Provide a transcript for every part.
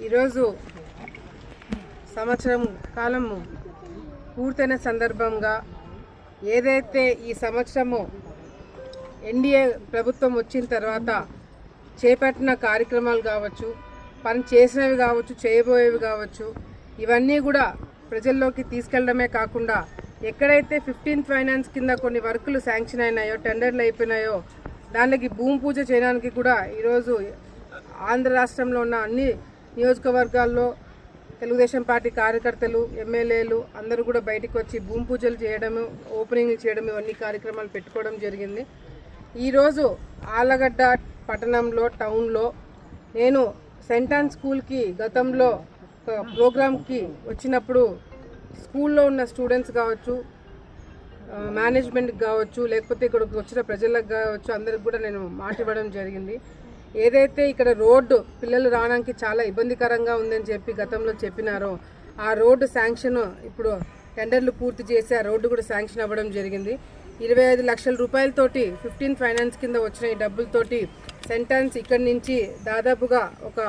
ఈరోజు సంవత్సరం కాలం పూర్తయిన సందర్భంగా ఏదైతే ఈ సంవత్సరము ఎన్డీఏ ప్రభుత్వం వచ్చిన తర్వాత చేపట్టిన కార్యక్రమాలు కావచ్చు పని చేసినవి కావచ్చు చేయబోయేవి కావచ్చు ఇవన్నీ కూడా ప్రజల్లోకి తీసుకెళ్ళడమే కాకుండా ఎక్కడైతే ఫిఫ్టీన్త్ ఫైనాన్స్ కింద కొన్ని వర్కులు శాంక్షన్ అయినాయో టెండర్లు అయిపోయినాయో దానికి భూమి పూజ చేయడానికి కూడా ఈరోజు ఆంధ్ర రాష్ట్రంలో ఉన్న అన్ని నియోజకవర్గాల్లో తెలుగుదేశం పార్టీ కార్యకర్తలు ఎమ్మెల్యేలు అందరూ కూడా బయటికి వచ్చి భూమి పూజలు చేయడము ఓపెనింగ్లు చేయడం ఇవన్నీ కార్యక్రమాలు పెట్టుకోవడం జరిగింది. ఈరోజు ఆలగడ్డ పట్టణంలో టౌన్లో నేను సెంటాన్ స్కూల్కి గతంలో ఒక ప్రోగ్రామ్కి వచ్చినప్పుడు స్కూల్లో ఉన్న స్టూడెంట్స్ కావచ్చు మేనేజ్మెంట్కి కావచ్చు లేకపోతే ఇక్కడికి వచ్చిన ప్రజలకు కావచ్చు అందరికి కూడా నేను మాట ఇవ్వడం జరిగింది. ఏదైతే ఇక్కడ రోడ్డు పిల్లలు రావడానికి చాలా ఇబ్బందికరంగా ఉందని చెప్పి గతంలో చెప్పినారో ఆ రోడ్డు శాంక్షన్ ఇప్పుడు టెండర్లు పూర్తి చేసి ఆ రోడ్డు కూడా శాంక్షన్ అవ్వడం జరిగింది. ఇరవై ఐదు లక్షల రూపాయలతోటి ఫిఫ్టీన్ ఫైనాన్స్ కింద వచ్చిన ఈ డబ్బులతోటి సెంటాన్స్ ఇక్కడి నుంచి దాదాపుగా ఒక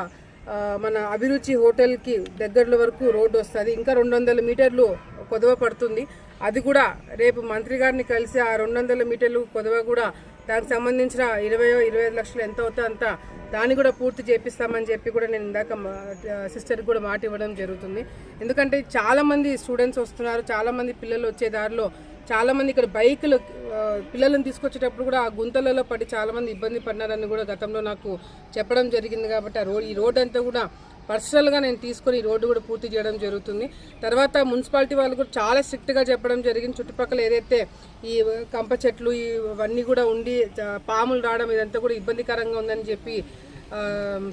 మన అభిరుచి హోటల్కి దగ్గరలో వరకు రోడ్డు వస్తుంది. ఇంకా రెండు వందల మీటర్లు కొదవ పడుతుంది. అది కూడా రేపు మంత్రి గారిని కలిసి ఆ రెండు వందల మీటర్లు కొదవ కూడా దానికి సంబంధించిన ఇరవై ఇరవై ఐదు లక్షలు ఎంత అవుతుందో అంత దాన్ని కూడా పూర్తి చేపిస్తామని చెప్పి కూడా నేను ఇందాక సిస్టర్కి కూడా మాట ఇవ్వడం జరుగుతుంది. ఎందుకంటే చాలామంది స్టూడెంట్స్ వస్తున్నారు చాలామంది పిల్లలు వచ్చే దారిలో చాలామంది ఇక్కడ బైకులు పిల్లలను తీసుకొచ్చేటప్పుడు కూడా ఆ గుంతలలో పడి చాలామంది ఇబ్బంది పడినారని కూడా గతంలో నాకు చెప్పడం జరిగింది కాబట్టి ఆ రోడ్ ఈ రోడ్ అంతా కూడా పర్సనల్గా నేను తీసుకొని ఈ రోడ్డు కూడా పూర్తి చేయడం జరుగుతుంది. తర్వాత మున్సిపాలిటీ వాళ్ళు కూడా చాలా స్ట్రిక్ట్గా చెప్పడం జరిగింది. చుట్టుపక్కల ఏదైతే ఈ కంప చెట్లు ఇవన్నీ కూడా ఉండి పాములు రావడం ఇదంతా కూడా ఇబ్బందికరంగా ఉందని చెప్పి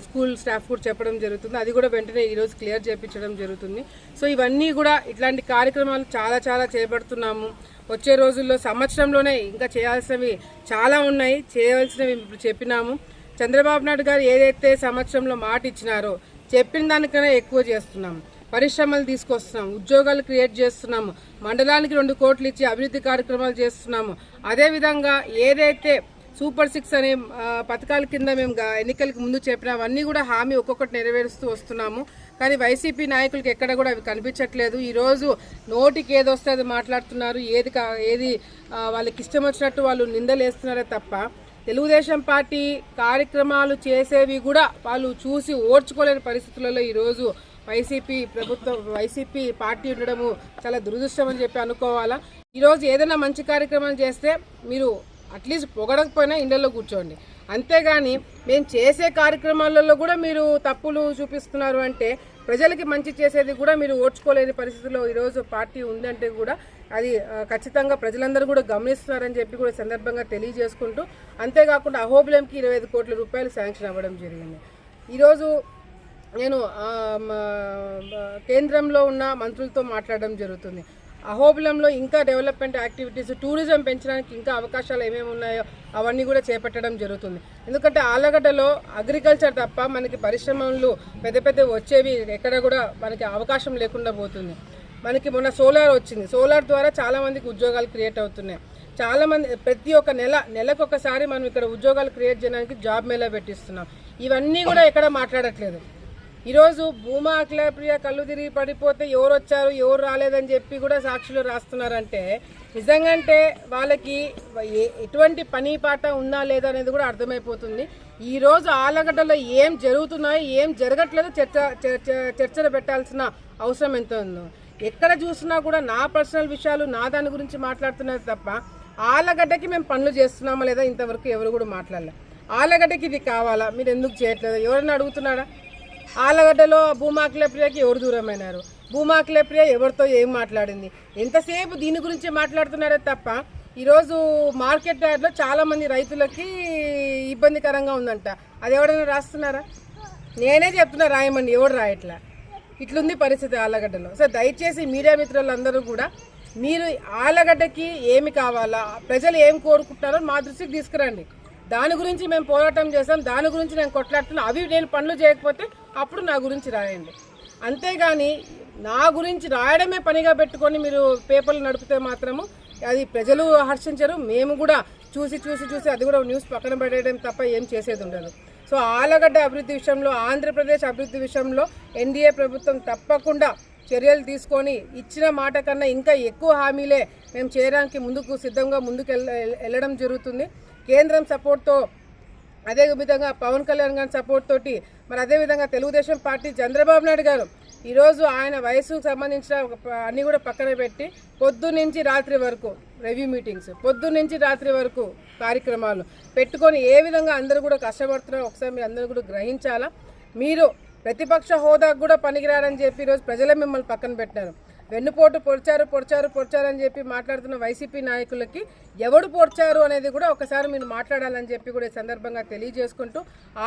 స్కూల్ స్టాఫ్ కూడా చెప్పడం జరుగుతుంది. అది కూడా వెంటనే ఈరోజు క్లియర్ చేయించడం జరుగుతుంది. సో ఇవన్నీ కూడా ఇట్లాంటి కార్యక్రమాలు చాలా చాలా చేపడుతున్నాము. వచ్చే రోజుల్లో సంవత్సరంలోనే ఇంకా చేయాల్సినవి చాలా ఉన్నాయి. చేయవలసినవి ఇప్పుడు చెప్పినాము. చంద్రబాబు నాయుడు గారు ఏదైతే సంవత్సరంలో మాట ఇచ్చినారో చెప్పిన దానికన్నా ఎక్కువ చేస్తున్నాం. పరిశ్రమలు తీసుకొస్తున్నాం. ఉద్యోగాలు క్రియేట్ చేస్తున్నాము మండలానికి రెండు కోట్లు ఇచ్చి అభివృద్ధి కార్యక్రమాలు చేస్తున్నాము. అదేవిధంగా ఏదైతే సూపర్ సిక్స్ అనే పథకాల కింద మేము ఎన్నికలకు ముందు చెప్పినవన్నీ కూడా హామీ ఒక్కొక్కటి నెరవేరుస్తూ వస్తున్నాము. కానీ వైసీపీ నాయకులకి ఎక్కడ కూడా అవి కనిపించట్లేదు. ఈరోజు నోటికి ఏది వస్తే అది మాట్లాడుతున్నారు. ఏది కా- ఏది వాళ్ళకి ఇష్టం వచ్చినట్టు వాళ్ళు నిందలేస్తున్నారే తప్ప తెలుగుదేశం పార్టీ కార్యక్రమాలు చేసేవి కూడా వాళ్ళు చూసి ఓర్చుకోలేని పరిస్థితులలో ఈరోజు వైసీపీ ప్రభుత్వం వైసీపీ పార్టీ ఉండడము చాలా దురదృష్టం అని చెప్పి అనుకోవాలా? ఈరోజు ఏదైనా మంచి కార్యక్రమం చేస్తే మీరు అట్లీస్ట్ పొగడకపోయినా ఇండల్లో కూర్చోండి. అంతేగాని మేము చేసే కార్యక్రమాలలో కూడా మీరు తప్పులు చూపిస్తున్నారు అంటే ప్రజలకి మంచి చేసేది కూడా మీరు ఓడ్చుకోలేని పరిస్థితిలో ఈరోజు పార్టీ ఉందంటే కూడా అది ఖచ్చితంగా ప్రజలందరూ కూడా గమనిస్తున్నారని చెప్పి కూడా సందర్భంగా తెలియజేసుకుంటూ అంతేకాకుండా అహోబిలంకి ఇరవై ఐదు కోట్ల రూపాయలు శాంక్షన్ అవ్వడం జరిగింది. ఈరోజు నేను కేంద్రంలో ఉన్న మంత్రులతో మాట్లాడడం జరుగుతుంది. అహోబిలంలో ఇంకా డెవలప్మెంట్ యాక్టివిటీస్ టూరిజం పెంచడానికి ఇంకా అవకాశాలు ఏమేమి ఉన్నాయో అవన్నీ కూడా చేపట్టడం జరుగుతుంది. ఎందుకంటే ఆలగడ్డలో అగ్రికల్చర్ తప్ప మనకి పరిశ్రమలు పెద్ద పెద్ద వచ్చేవి ఎక్కడ కూడా మనకి అవకాశం లేకుండా పోతుంది. మనకి మొన్న సోలార్ వచ్చింది. సోలార్ ద్వారా చాలామందికి ఉద్యోగాలు క్రియేట్ అవుతున్నాయి. చాలా మంది ప్రతి ఒక్క నెల నెలకు ఒకసారి మనం ఇక్కడ ఉద్యోగాలు క్రియేట్ చేయడానికి జాబ్ మేళా పెట్టిస్తున్నాం. ఇవన్నీ కూడా ఎక్కడ మాట్లాడట్లేదు. ఈరోజు భూమా అఖిలప్రియ కళ్ళు తిరిగి పడిపోతే ఎవరు వచ్చారు ఎవరు రాలేదని చెప్పి కూడా సాక్షులు రాస్తున్నారంటే నిజంగా అంటే వాళ్ళకి ఎటువంటి పని పాట ఉందా లేదా అనేది కూడా అర్థమైపోతుంది. ఈరోజు ఆలగడ్డలో ఏం జరుగుతున్నాయో ఏం జరగట్లేదో చర్చ చర్చలు పెట్టాల్సిన అవసరం ఎంత ఉందో. ఎక్కడ చూసినా కూడా నా పర్సనల్ విషయాలు నా దాని గురించి మాట్లాడుతున్నారు తప్ప ఆలగడ్డకి మేము పనులు చేస్తున్నామా లేదా ఇంతవరకు ఎవరు కూడా మాట్లాడలే. ఆలగడ్డకి ఇది కావాలా? మీరు ఎందుకు చేయట్లేదు? ఎవరైనా అడుగుతున్నాడా ఆలగడ్డలో భూమాకిలప్రియకి ఎవరు దూరమైనారు? భూమాకిలప్రియ ఎవరితో ఏం మాట్లాడింది? ఎంతసేపు దీని గురించి మాట్లాడుతున్నారే తప్ప ఈరోజు మార్కెట్ యార్డ్లో చాలామంది రైతులకి ఇబ్బందికరంగా ఉందంట. అది ఎవడైనా రాస్తున్నారా? నేనే చెప్తున్నా రాయమండి ఎవడు రాయట్లా? ఇట్లుంది పరిస్థితి ఆలగడ్డలో సో దయచేసి మీడియా మిత్రులందరూ కూడా మీరు ఆలగడ్డకి ఏమి కావాలా ప్రజలు ఏం కోరుకుంటున్నారో మా దృష్టికి తీసుకురండి. దాని గురించి మేము పోరాటం చేస్తాం దాని గురించి నేను కొట్లాడుతున్నాను అవి నేను పనులు చేయకపోతే అప్పుడు నా గురించి రాయండి. అంతేగాని నా గురించి రాయడమే పనిగా పెట్టుకొని మీరు పేపర్లు నడిపితే మాత్రము అది ప్రజలు హర్షించరు. మేము కూడా చూసి చూసి చూసి అది కూడా న్యూస్ పక్కన పెట్టడం తప్ప ఏం చేసేది ఉండదు. సో ఆలగడ్డ అభివృద్ధి విషయంలో ఆంధ్రప్రదేశ్ అభివృద్ధి విషయంలో ఎన్డీఏ ప్రభుత్వం తప్పకుండా చర్యలు తీసుకొని ఇచ్చిన మాట కన్నా ఇంకా ఎక్కువ హామీలే మేము చేయడానికి ముందుకు సిద్ధంగా ముందుకు వెళ్ళ- వెళ్ళడం జరుగుతుంది. కేంద్రం సపోర్ట్తో అదే విధంగా పవన్ కళ్యాణ్ గారి సపోర్ట్ తోటి మరి అదే విధంగా తెలుగుదేశం పార్టీ చంద్రబాబు నాయుడు గారు ఈరోజు ఆయన వయసుకు సంబంధించిన ఒక కూడా పక్కన పెట్టి పొద్దు నుంచి రాత్రి వరకు రివ్యూ మీటింగ్స్ పొద్దు నుంచి రాత్రి వరకు కార్యక్రమాలు పెట్టుకొని ఏ విధంగా అందరూ కూడా కష్టపడుతున్నారో ఒకసారి మీరు అందరూ కూడా గ్రహించాలా? మీరు ప్రతిపక్ష హోదాకు కూడా పనికిరారని చెప్పి ఈరోజు ప్రజలే మిమ్మల్ని పక్కన పెట్టారు. వెన్నుపోటు పొడిచారు పొడిచారు పొడిచారు అని చెప్పి మాట్లాడుతున్న వైసీపీ నాయకులకి ఎవడు పొడిచారు అనేది కూడా ఒకసారి మీరు మాట్లాడాలని చెప్పి కూడా ఈ సందర్భంగా తెలియజేసుకుంటూ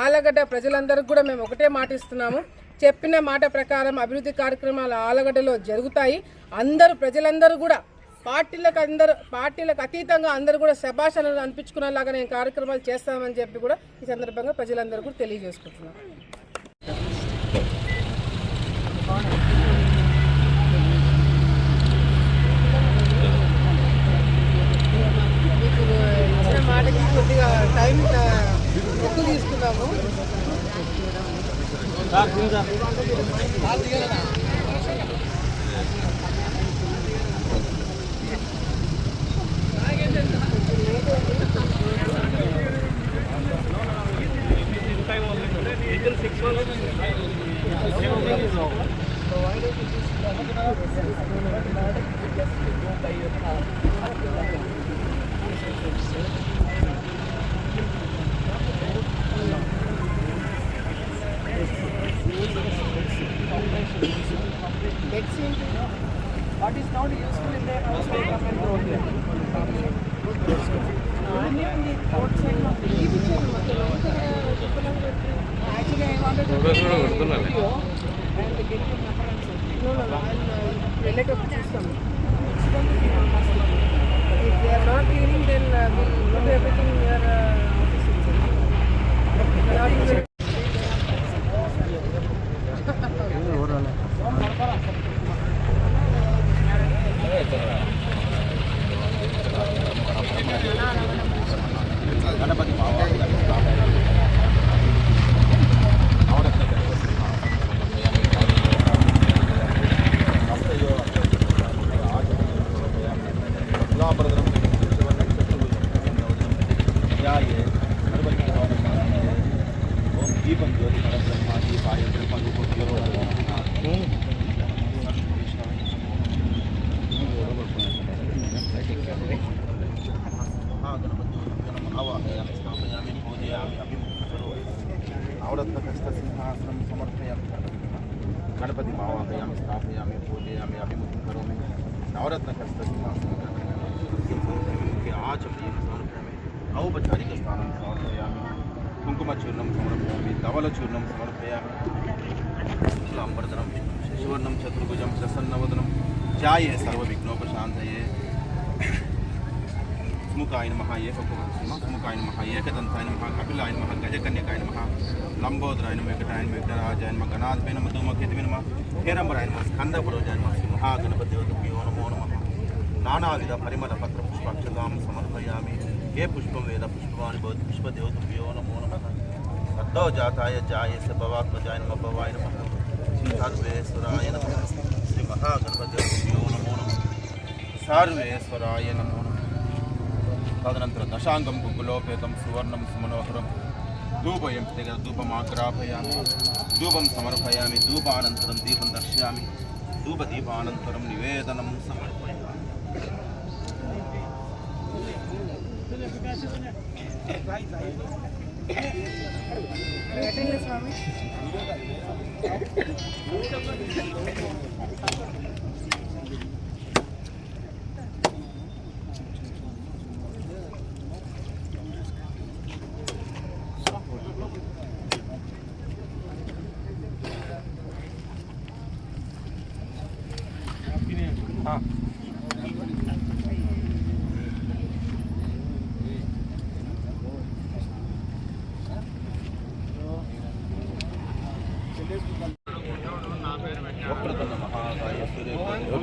ఆలగడ్డ ప్రజలందరికీ కూడా మేము ఒకటే మాటిస్తున్నాము చెప్పిన మాట ప్రకారం అభివృద్ధి కార్యక్రమాలు ఆలగడ్డలో జరుగుతాయి. అందరూ ప్రజలందరూ కూడా పార్టీలకు అందరూ పార్టీలకు అతీతంగా అందరూ కూడా శభాషణలు అనిపించుకునేలాగా నేను కార్యక్రమాలు చేస్తామని చెప్పి కూడా ఈ సందర్భంగా ప్రజలందరూ కూడా తెలియజేసుకుంటున్నాను మాటకి కొద్దిగా టైం ఎక్కువ తీసుకున్నాము. What is not useful in there house government road వెళ్ళేటప్పుడు చూస్తాము గణపతి మావాహయామి స్థాపయామి పూజయామి అభిముఖం కరోమి నవరత్నకస్తసింహాసనం ఆచమయం సమర్పయామి ఔపచారికస్థానం సమర్పయామి కుంకుమచూర్ణం సమర్పయామి ధవలచూర్ణం సమర్పయామి శుక్లాంబరధరం శశివర్ణం చతుర్భుజం ప్రసన్నవదనం ధ్యాయే సర్వవిఘ్నోపశాంతయే స్ముకాయ నమ ఏకకుమ స్ముకాయ నమ ఏకదంతాయ నమ కపిలాయ నమ గజకన్యకాయ నమ లంబోదరాయ నమ వెంకటాయ నమ వెంకటరాజాయ నమ గణాధిపై నమ ధూమకేతువి నమ హేరంబరాయ నమ స్కందపురోజాయ నమ శ్రీ మహాగణపతివతభ్యో నమో నమ నానావిధ పరిమళ పత్ర పుష్పాక్షగాం సమర్పయామి ఏ పుష్పం వేద పుష్పవాని భవతి పుష్పదేవతభ్యో నమో నమ సద్దో జాతాయ జాయ భవాత్మజాయ నమ భవాయ నమ శ్రీ సర్వేశ్వరాయ నమ శ్రీ మహాగణపతిభ్యో నమో నమ సర్వేశ్వరాయ నమో నమ तदनंतर दशाङ्गं कुङ्कुलोपेतं सुवर्ण सुमनोहर धूप एंपते धूपमाग्रापया धूप समर्पया धूपान दीपं दर्शा धूपदीपान निवेदन समर्पया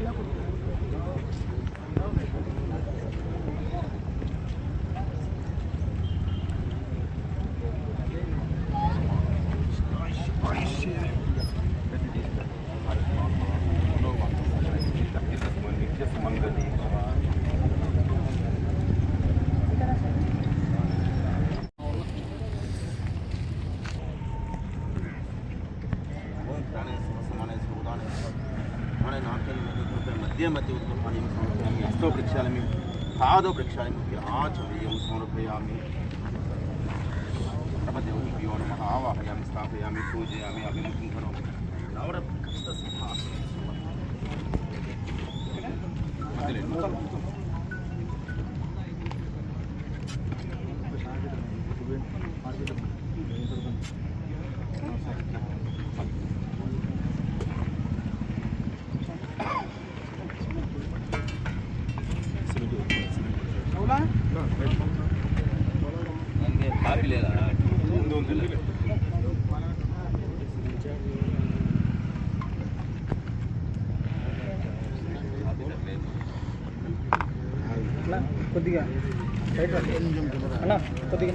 la देवोपचार पूजां समर्पयामि अनया ध्यान आवाहनादि षोडशोपचारं पूजां सम्पूर्णतः मध्ये मध्ये उत्तरपाणीं समर्पयामि हस्तो प्रक्षालयामि पादौ प्रक्षालयामि आचमनीयं समर्पयामि प्रपदेवभ्यो नमः आवाहयामि स्थापयामि पूजयामि अभिमुखं करोमि కొద్దిగా. అన్న కొద్దిగా